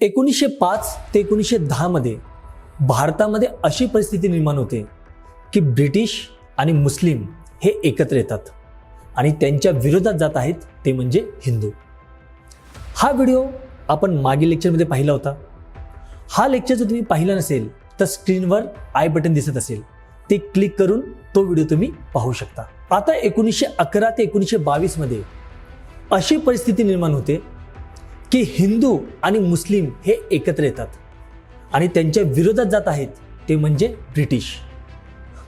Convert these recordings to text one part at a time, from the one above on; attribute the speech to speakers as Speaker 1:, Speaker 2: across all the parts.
Speaker 1: एकोणीसशे पाच ते एकोणीसशे दहामध्ये भारतामध्ये अशी परिस्थिती निर्माण होते की ब्रिटिश आणि मुस्लिम हे एकत्र येतात आणि त्यांच्या विरोधात जात आहेत ते म्हणजे हिंदू. हा व्हिडिओ आपण मागील लेक्चरमध्ये पाहिला होता. हा लेक्चर जर तुम्ही पाहिला नसेल तर स्क्रीनवर आय बटन दिसत असेल. ते क्लिक करून तो व्हिडिओ तुम्ही पाहू शकता. आता एकोणीसशे अकरा ते एकोणीसशे बावीसमध्ये अशी परिस्थिती निर्माण होते की हिंदू आणि मुस्लिम हे एकत्र येतात. आणि त्यांच्या विरोधात जात आहेत ते म्हणजे ब्रिटिश.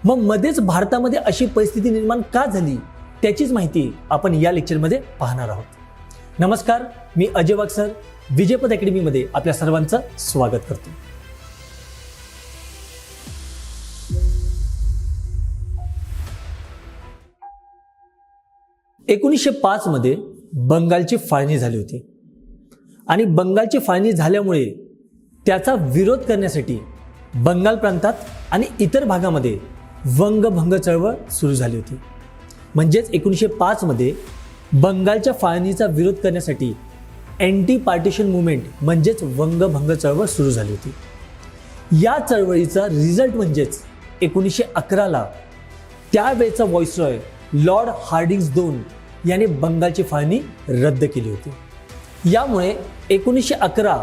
Speaker 1: मग मध्येच भारतामध्ये अशी परिस्थिती निर्माण का झाली त्याचीच माहिती आपण या लेक्चरमध्ये पाहणार आहोत. नमस्कार मी अजय वाघ सर विजयपद अकॅडमीमध्ये आपल्या सर्वांचं स्वागत करतो. एकोणीसशे पाचमध्ये बंगालची फाळणी झाली होती. आणि बंगालची फाळणी झाल्यामुळे त्याचा विरोध करण्यासाठी बंगाल प्रांतात आणि इतर भागामध्ये वंगभंग चळवळ सुरू झाली होती. म्हणजेच एकोणीसशे पाचमध्ये बंगालच्या फाळणीचा विरोध करण्यासाठी अँटी पार्टिशन मुवमेंट म्हणजेच वंगभंग चळवळ सुरू झाली होती. या चळवळीचा रिझल्ट म्हणजेच एकोणीसशे अकराला त्यावेळचा व्हॉइसरॉय लॉर्ड हार्डिंग्स दोन याने बंगालची फाळणी रद्द केली होती. यामुळे एकोणीसशे अकरा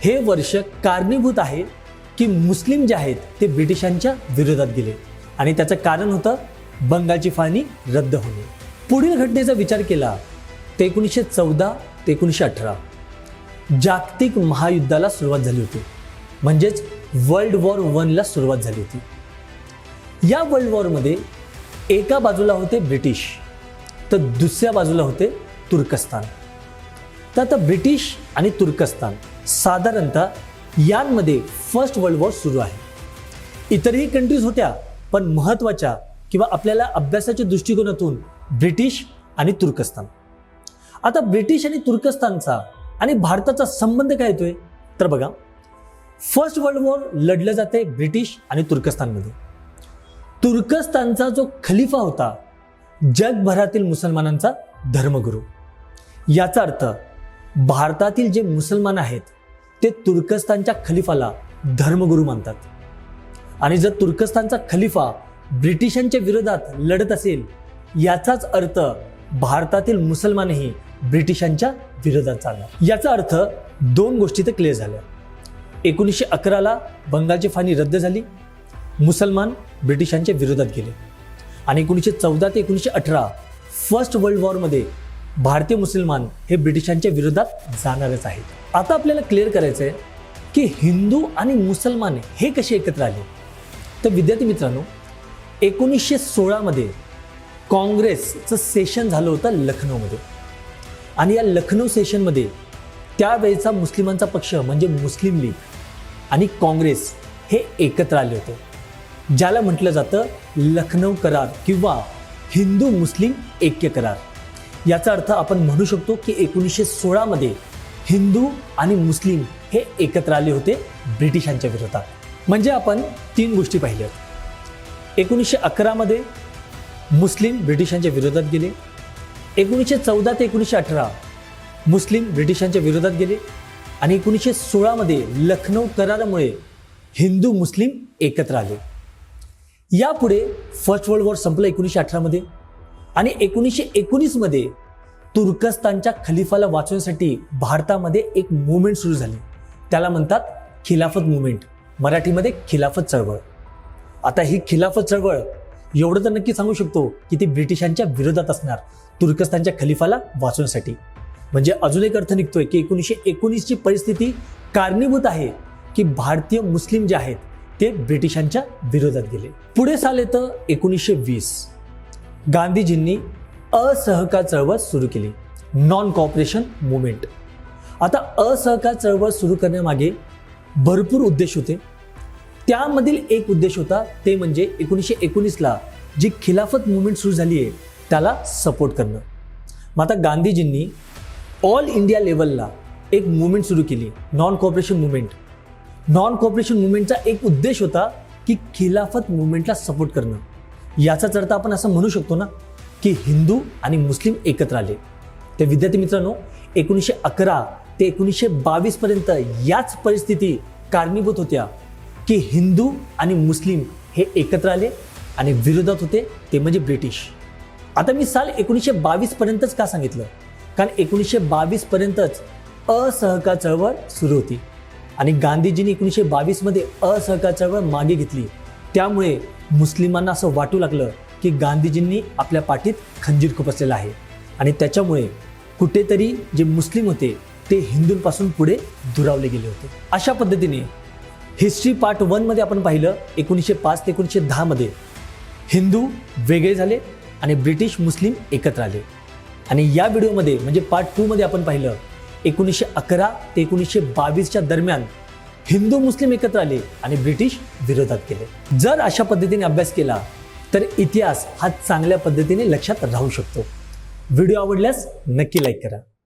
Speaker 1: हे वर्ष कारणीभूत आहे की मुस्लिम जे आहेत ते ब्रिटिशांच्या विरोधात गेले. आणि त्याचं कारण होतं बंगालची फाळणी रद्द होणे. पुढील घटनेचा विचार केला ते एकोणीसशे चौदा ते एकोणीसशे अठरा जागतिक महायुद्धाला सुरुवात झाली होती. म्हणजेच वर्ल्ड वॉर वनला सुरुवात झाली होती. या वर्ल्ड वॉरमध्ये एका बाजूला होते ब्रिटिश तर दुसऱ्या बाजूला होते तुर्कस्तान. तर आता ब्रिटिश आणि तुर्कस्तान साधारणतः यांमध्ये फर्स्ट वर्ल्ड वॉर सुरू आहे. इतरही कंट्रीज होत्या पण महत्त्वाच्या किंवा आपल्याला अभ्यासाच्या दृष्टिकोनातून ब्रिटिश आणि तुर्कस्तान. आता ब्रिटिश आणि तुर्कस्तानचा आणि भारताचा संबंध काय येतोय? तर बघा फर्स्ट वर्ल्ड वॉर लढलं जाते ब्रिटिश आणि तुर्कस्तानमध्ये. तुर्कस्तानचा जो खलिफा होता जगभरातील मुसलमानांचा धर्मगुरू. याचा अर्थ भारतातील जे मुसलमान आहेत ते तुर्कस्तानच्या खलिफाला धर्मगुरू मानतात. आणि जर तुर्कस्तानचा खलिफा ब्रिटिशांच्या विरोधात लढत असेल याचाच अर्थ भारतातील मुसलमानही ब्रिटिशांच्या विरोधात चालणार. याचा अर्थ दोन गोष्टी तर क्लिअर झाल्या. एकोणीसशे अकराला बंगालची फानी रद्द झाली. मुसलमान ब्रिटिशांच्या विरोधात गेले. आणि एकोणीसशे चौदा ते एकोणीसशे अठरा फर्स्ट वर्ल्ड वॉरमध्ये भारतीय मुसलमान हे ब्रिटिशांच्या विरोधात जाणारच आहेत. आता आपल्याला क्लिअर करायचं आहे की हिंदू आणि मुसलमान हे कसे एकत्र आले? तर विद्यार्थी मित्रांनो एकोणीसशे सोळामध्ये काँग्रेसचं सेशन झालं होतं लखनौमध्ये. आणि या लखनौ सेशनमध्ये त्यावेळेचा मुस्लिमांचा पक्ष म्हणजे मुस्लिम लीग आणि काँग्रेस हे एकत्र आले होते. ज्याला म्हटलं जातं लखनौ करार किंवा हिंदू मुस्लिम ऐक्य करार. याचा अर्थ आपण म्हणू शकतो की एकोणीसशे सोळामध्ये हिंदू आणि मुस्लिम हे एकत्र आले होते ब्रिटिशांच्या विरोधात. म्हणजे आपण तीन गोष्टी पाहिल्या. एकोणीसशे अकरामध्ये मुस्लिम ब्रिटिशांच्या विरोधात गेले. एकोणीसशे चौदा ते एकोणीसशे अठरा मुस्लिम ब्रिटिशांच्या विरोधात गेले. आणि एकोणीसशे सोळामध्ये लखनौ करारामुळे हिंदू मुस्लिम एकत्र आले. यापुढे फर्स्ट वर्ल्ड वॉर संपलं एकोणीसशे अठरामध्ये आणि एकोणीसशे एकोणीसमध्ये तुर्कस्तानच्या खलिफाला वाचवण्यासाठी भारतामध्ये एक मुवमेंट सुरू झाली. त्याला म्हणतात खिलाफत मुवमेंट मराठीमध्ये खिलाफत चळवळ. आता ही खिलाफत चळवळ एवढं तर नक्की सांगू शकतो की ती ब्रिटिशांच्या विरोधात असणार तुर्कस्तानच्या खलिफाला वाचवण्यासाठी. म्हणजे अजून एक अर्थ निघतोय की एकोणीसशे एकोणीसची परिस्थिती कारणीभूत आहे की भारतीय मुस्लिम जे आहेत ते ब्रिटिशांच्या विरोधात गेले. पुढे साल येतं एकोणीसशे वीस. गांधीजींनी असहकार चळवळ सुरू केली. नॉन कॉपरेशन मुवमेंट आता असहकार चळवळ सुरू करण्यामागे भरपूर उद्देश होते. त्यामधील एक उद्देश होता ते म्हणजे एकोणीसशे एकोणीसला जी खिलाफत मुवमेंट सुरू झाली आहे त्याला सपोर्ट करणं. मग आता गांधीजींनी ऑल इंडिया लेवलला एक मुवमेंट सुरू केली non cooperation movement non cooperation मुवमेंटचा एक उद्देश होता की खिलाफत मुवमेंटला सपोर्ट करणं. याचाच अर्थ आपण असं म्हणू शकतो ना की हिंदू आणि मुस्लिम एकत्र आले. तर विद्यार्थी मित्रांनो एकोणीसशे अकरा ते एकोणीसशे बावीसपर्यंत याच परिस्थिती कारणीभूत होत्या की हिंदू आणि मुस्लिम हे एकत्र आले आणि विरोधात होते ते म्हणजे ब्रिटिश. आता मी साल एकोणीसशे बावीसपर्यंतच का सांगितलं? कारण एकोणीसशे बावीसपर्यंतच असहकार चळवळ सुरू होती. आणि गांधीजींनी एकोणीसशे बावीसमध्ये असहकार चळवळ मागे घेतली. त्यामुळे मुस्लिमांना असं वाटू लागलं की गांधीजींनी आपल्या पाठीत खंजीर खुपसलेला आहे. आणि त्याच्यामुळे कुठेतरी जे मुस्लिम होते ते हिंदूंपासून पुढे दुरावले गेले होते. अशा पद्धतीने हिस्ट्री पार्ट वनमध्ये आपण पाहिलं एकोणीसशे पाच ते एकोणीसशे दहामध्ये हिंदू वेगळे झाले आणि ब्रिटिश मुस्लिम एकत्र आले. आणि या व्हिडिओमध्ये म्हणजे पार्ट टूमध्ये आपण पाहिलं एकोणीसशे अकरा ते एकोणीसशे बावीसच्या दरम्यान हिंदू मुस्लिम एकत्र आले आणि ब्रिटिश विरोधात केले. जर अशा पद्धतीने अभ्यास केला तर इतिहास हा चांगल्या पद्धतीने लक्षात राहू शकतो. व्हिडिओ आवडल्यास नक्की लाईक करा.